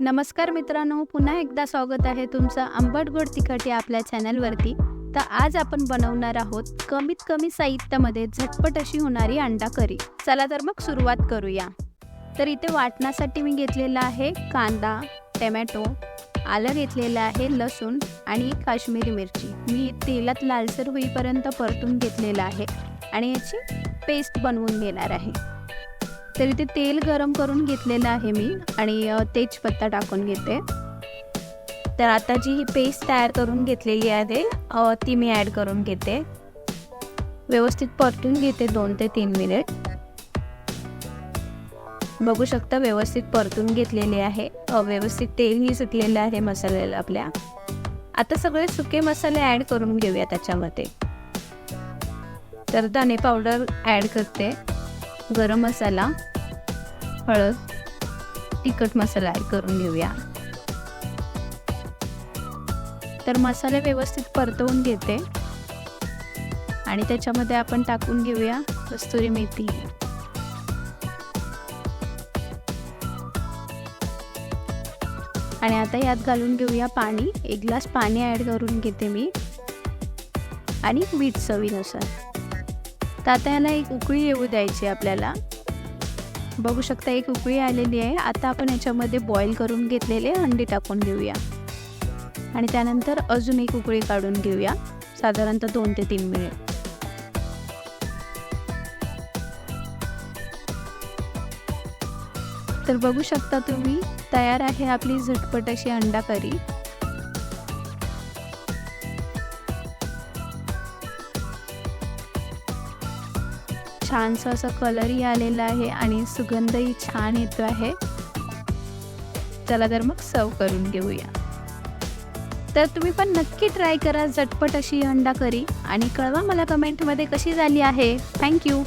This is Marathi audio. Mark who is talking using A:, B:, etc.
A: नमस्कार मित्रांनो पुन्हा एकदा स्वागत आहे तुमचं आंबट गोड तिखट या आपल्या चॅनलवरती. तर आज आपण बनवणार आहोत कमीत कमी साहित्यामध्ये झटपट अशी होणारी अंडा करी चला तर मग सुरुवात करूया. तर इथे वाटण्यासाठी मी घेतलेला आहे कांदा टमॅटो आलं घेतलेलं आहे लसूण आणि काश्मीरी मिरची. मी तेलात लालसर होईपर्यंत परतून घेतलेलं आहे आणि याची पेस्ट बनवून घेणार आहे. तर इथे तेल गरम करून घेतलेलं आहे मी आणि तेजपत्ता टाकून घेते. तर आता जी ही पेस्ट तयार करून घेतलेली आहे ती मी ॲड करून घेते. व्यवस्थित परतून घेते दोन ते तीन मिनिट. बघू शकता व्यवस्थित परतून घेतलेली आहे. व्यवस्थित तेलही सुटलेलं आहे मसाल्याला आपल्या. आता सगळे सुके मसाले ॲड करून घेऊया त्याच्यामध्ये. तर धने पावडर ॲड करते. गरम मसाला. हळद तिखट मसाला ॲड करून घेऊया. तर मसाले व्यवस्थित परतवून घेते. आणि त्याच्यामध्ये आपण टाकून घेऊया कस्तुरी मेथी. आणि आता यात घालून घेऊया पाणी. एक ग्लास पाणी ॲड करून घेते मी. आणि मीठ चवीनुसार. तर आता याला एक उकळी येऊ द्यायची आपल्याला. बघू शकता एक उकळी आलेली आहे. आता आपण याच्यामध्ये बॉईल करून घेतलेले अंडी टाकून घेऊया. आणि त्यानंतर अजून एक उकळी काढून घेऊया. साधारणतः दोन ते तीन मिनिट. तर बघू शकता तुम्ही तयार आहे आपली झटपट अशी अंडा करी छानसा असा कलरही आलेला आहे आणि सुगंधही छान येतो आहे. चला तर मग सर्व करून घेऊया. तर तुम्ही पण नक्की ट्राय करा झटपट अशी अंडा करी. आणि कळवा मला कमेंटमध्ये कशी झाली आहे. थँक्यू